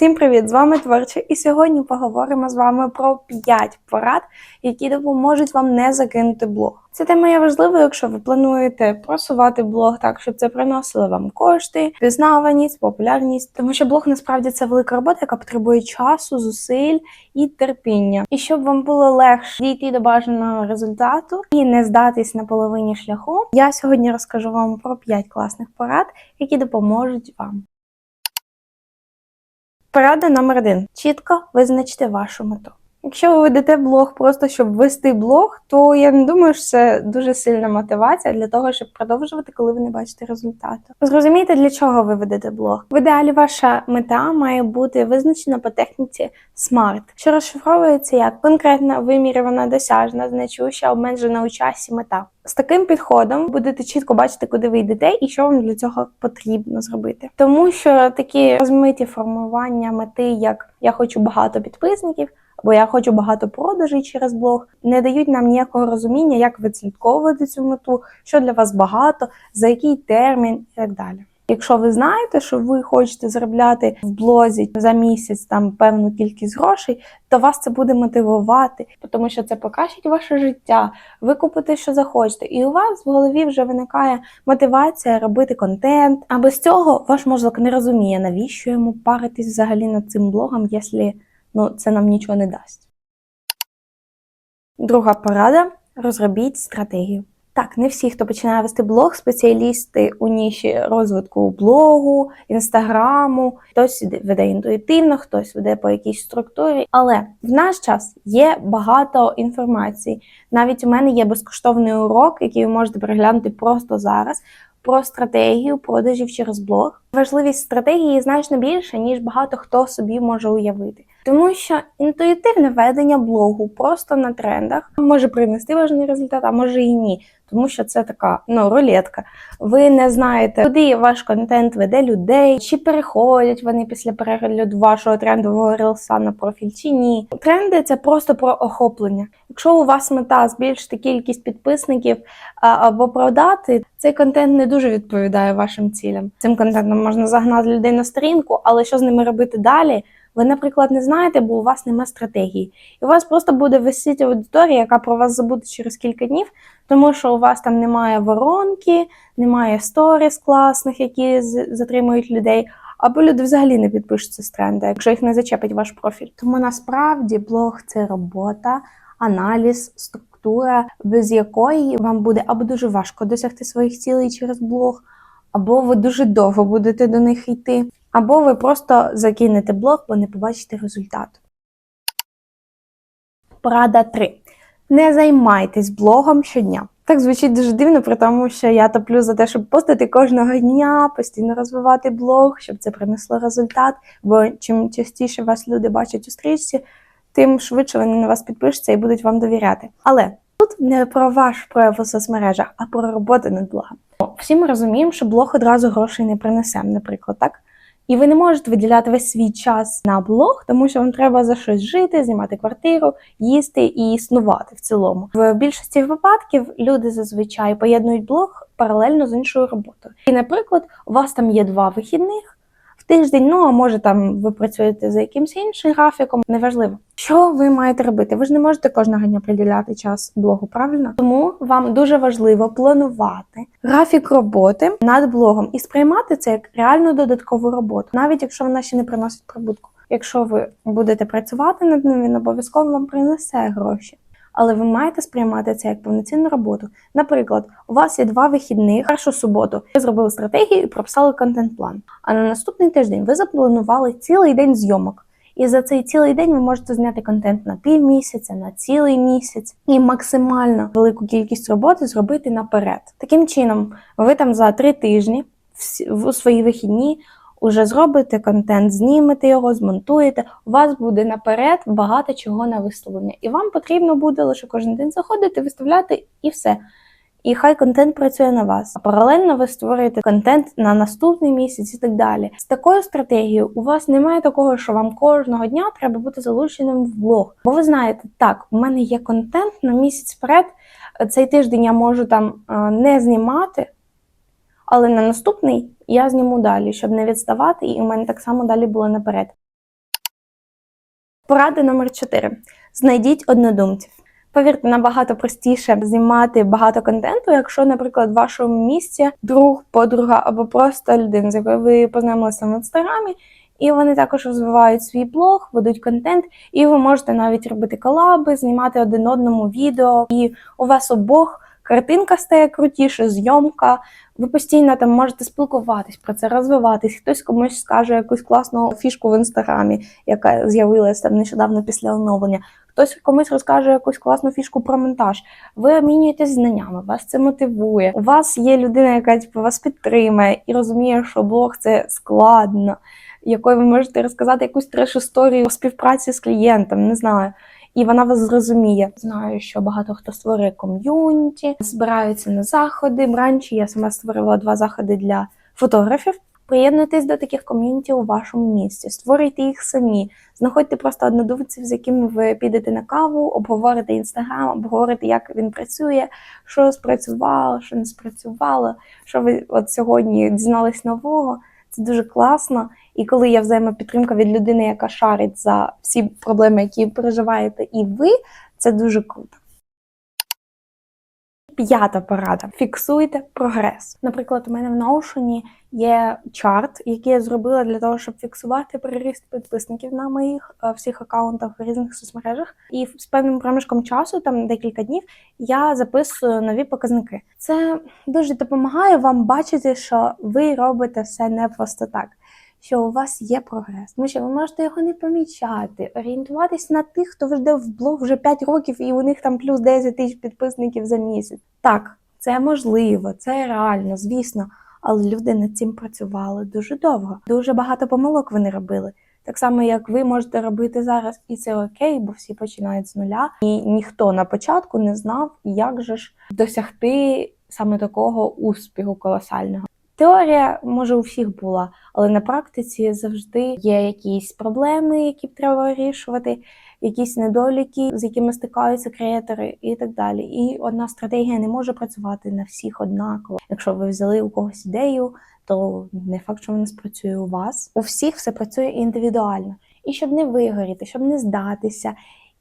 Всім привіт! З вами Творче, і сьогодні поговоримо з вами про 5 порад, які допоможуть вам не закинути блог. Ця тема є важливою, якщо ви плануєте просувати блог так, щоб це приносило вам кошти, пізнаваність, популярність, тому що блог насправді це велика робота, яка потребує часу, зусиль і терпіння. І щоб вам було легше дійти до бажаного результату і не здатись на половині шляху, я сьогодні розкажу вам про 5 класних порад, які допоможуть вам. Порада номер один: чітко визначте вашу мету. Якщо ви ведете блог просто щоб вести блог, то я не думаю, що це дуже сильна мотивація для того, щоб продовжувати, коли ви не бачите результату. Зрозумійте, для чого ви ведете блог. В ідеалі ваша мета має бути визначена по техніці SMART, що розшифровується як конкретна, вимірювана, досяжна, значуща, обмежена у часі мета. З таким підходом будете чітко бачити, куди ви йдете і що вам для цього потрібно зробити. Тому що такі розмиті формування мети, як я хочу багато підписників, або я хочу багато продажей через блог, не дають нам ніякого розуміння, як відслідковувати цю мету, що для вас багато, за який термін і так далі. Якщо ви знаєте, що ви хочете заробляти в блозі за місяць там певну кількість грошей, то вас це буде мотивувати, тому що це покращить ваше життя, ви купите, що захочете, і у вас в голові вже виникає мотивація робити контент. А без цього ваш мозок не розуміє, навіщо йому паритись взагалі над цим блогом, якщо ну, це нам нічого не дасть. Друга порада розробіть стратегію. Так, не всі, хто починає вести блог, спеціалісти у ніші розвитку блогу, інстаграму, хтось веде інтуїтивно, хтось веде по якійсь структурі. Але в наш час є багато інформації. Навіть у мене є безкоштовний урок, який ви можете переглянути просто зараз. Про стратегію продажів через блог. Важливість стратегії значно більше, ніж багато хто собі може уявити. Тому що інтуїтивне ведення блогу просто на трендах може принести важний результат, а може і ні. Тому що це така ну, рулетка. Ви не знаєте, куди ваш контент веде людей, чи переходять вони після перегляду вашого трендового рилса на профіль, чи ні. Тренди це просто про охоплення. Якщо у вас мета збільшити кількість підписників або продати, цей контент не дуже відповідає вашим цілям. Цим контентом можна загнати людей на сторінку, але що з ними робити далі? Ви, наприклад, не знаєте, бо у вас немає стратегії. І у вас просто буде висіти аудиторія, яка про вас забуде через кілька днів, тому що у вас там немає воронки, немає сторіс класних, які затримують людей. Або люди взагалі не підпишуться з тренду, якщо їх не зачепить ваш профіль. Тому насправді блог це робота, аналіз, структура, без якої вам буде або дуже важко досягти своїх цілей через блог, або ви дуже довго будете до них йти. Або ви просто закинете блог, бо не побачите результату. Порада 3. Не займайтесь блогом щодня. Так звучить дуже дивно, при тому, що я топлю за те, щоб постити кожного дня, постійно розвивати блог, щоб це принесло результат. Бо чим частіше вас люди бачать у стрічці, тим швидше вони на вас підпишуться і будуть вам довіряти. Але тут не про ваш прояв у соцмережах, а про роботу над блогом. Всі ми розуміємо, що блог одразу грошей не принесе, наприклад, так. І ви не можете виділяти весь свій час на блог, тому що вам треба за щось жити, знімати квартиру, їсти і існувати в цілому. В більшості випадків люди зазвичай поєднують блог паралельно з іншою роботою. І, наприклад, у вас там є два вихідних тиждень, ну а може там ви працюєте за якимось іншим графіком, неважливо. Що ви маєте робити? Ви ж не можете кожного дня приділяти час блогу, правильно? Тому вам дуже важливо планувати графік роботи над блогом і сприймати це як реальну додаткову роботу, навіть якщо вона ще не приносить прибутку. Якщо ви будете працювати над ним, він обов'язково вам принесе гроші. Але ви маєте сприймати це як повноцінну роботу. Наприклад, у вас є два вихідних, першу суботу. Ви зробили стратегію і прописали контент-план. А на наступний тиждень ви запланували цілий день зйомок. І за цей цілий день ви можете зняти контент на півмісяця, на цілий місяць і максимально велику кількість роботи зробити наперед. Таким чином, ви там за три тижні у свої вихідні уже зробите контент, знімете його, змонтуєте. У вас буде наперед багато чого на виставлення. І вам потрібно буде лише кожен день заходити, виставляти і все. І хай контент працює на вас. А паралельно ви створюєте контент на наступний місяць і так далі. З такою стратегією у вас немає такого, що вам кожного дня треба бути залученим в блог. Бо ви знаєте, так, у мене є контент на місяць вперед. Цей тиждень я можу там не знімати, але на наступний я зніму далі, щоб не відставати, і у мене так само далі було наперед. Порада номер 4. Знайдіть однодумців. Повірте, набагато простіше знімати багато контенту, якщо, наприклад, в вашому місці друг, подруга або просто людина, з якою ви познайомилися в інстаграмі, і вони також розвивають свій блог, ведуть контент, і ви можете навіть робити колаби, знімати один одному відео, і у вас обох картинка стає крутіше, зйомка. Ви постійно там можете спілкуватись про це, розвиватись. Хтось комусь скаже якусь класну фішку в інстаграмі, яка з'явилася там нещодавно після оновлення. Хтось комусь розкаже якусь класну фішку про монтаж. Ви обмінюєтесь знаннями, вас це мотивує. У вас є людина, яка типу, вас підтримує і розуміє, що блог це складно, якою ви можете розказати якусь треш історію співпраці з клієнтом, не знаю. І вона вас зрозуміє. Знаю, що багато хто створює ком'юніті, збираються на заходи. Вранці я сама створила два заходи для фотографів. Приєднуйтесь до таких ком'юніті у вашому місті, створюйте їх самі, знаходьте просто однодумців, з якими ви підете на каву, обговорите інстаграм, обговорите, як він працює, що спрацювало, що не спрацювало, що ви от сьогодні дізнались нового. Це дуже класно. І коли є взаємопідтримка від людини, яка шарить за всі проблеми, які переживаєте, і ви, це дуже круто. П'ята порада: фіксуйте прогрес. Наприклад, у мене в Notion є чарт, який я зробила для того, щоб фіксувати приріст підписників на моїх е, всіх аккаунтах в різних соцмережах. І з певним проміжком часу, там декілька днів, я записую нові показники. Це дуже допомагає вам бачити, що ви робите все не просто так. Що у вас є прогрес, тому що ви можете його не помічати, орієнтуватись на тих, хто веде в блог вже 5 років, і у них там плюс 10 тисяч підписників за місяць. Так, це можливо, це реально, звісно, але люди над цим працювали дуже довго. Дуже багато помилок вони робили. Так само, як ви можете робити зараз, і це окей, бо всі починають з нуля, і ніхто на початку не знав, як же ж досягти саме такого успіху колосального. Теорія може у всіх була, але на практиці завжди є якісь проблеми, які треба вирішувати, якісь недоліки, з якими стикаються креатори, і так далі. І одна стратегія не може працювати на всіх однаково. Якщо ви взяли у когось ідею, то не факт, що вона спрацює у вас. У всіх все працює індивідуально. І щоб не вигоріти, щоб не здатися.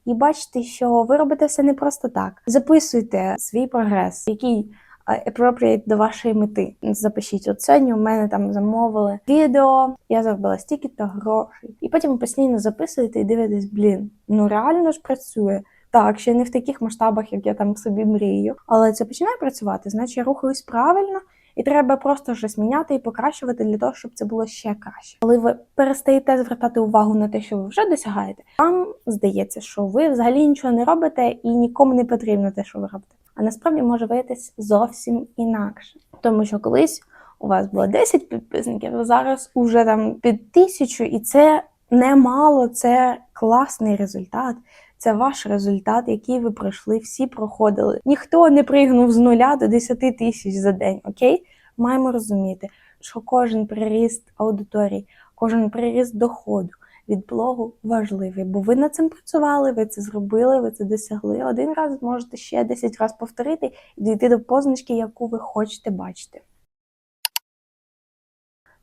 І бачите, що ви робите все не просто так. Записуйте свій прогрес, який appropriate до вашої мети. Запишіть, от сьогодні у мене там замовили відео, я заробила стільки то грошей. І потім постійно записуєте і дивитесь, блін, ну реально ж працює. Так, ще не в таких масштабах, як я там собі мрію, але це починає працювати, значить я рухаюсь правильно. І треба просто щось міняти і покращувати для того, щоб це було ще краще. Коли ви перестаєте звертати увагу на те, що ви вже досягаєте, вам здається, що ви взагалі нічого не робите і нікому не потрібно те, що ви робите. А насправді може виявитись зовсім інакше, тому що колись у вас було 10 підписників, а зараз уже там під тисячу, і це немало, це класний результат. Це ваш результат, який ви пройшли, всі проходили. Ніхто не пригнув з нуля до 10 тисяч за день. Окей, маємо розуміти, що кожен приріст аудиторії, кожен приріст доходу від блогу важливий, бо ви над цим працювали, ви це зробили, ви це досягли. Один раз можете ще 10 разів повторити і дійти до позначки, яку ви хочете бачити.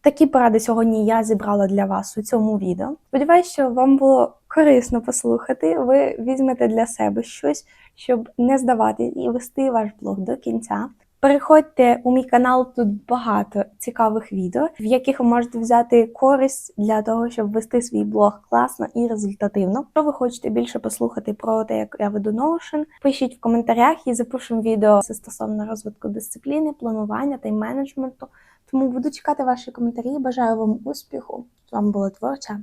Такі поради сьогодні я зібрала для вас у цьому відео. Сподіваюсь, що вам було корисно послухати. Ви візьмете для себе щось, щоб не здавати і вести ваш блог до кінця. Переходьте у мій канал, тут багато цікавих відео, в яких ви можете взяти користь для того, щоб вести свій блог класно і результативно. Якщо ви хочете більше послухати про те, як я веду Notion, пишіть в коментарях і запишемо відео стосовно розвитку дисципліни, планування та менеджменту. Тому буду чекати ваші коментарі. Бажаю вам успіху. З вами була творча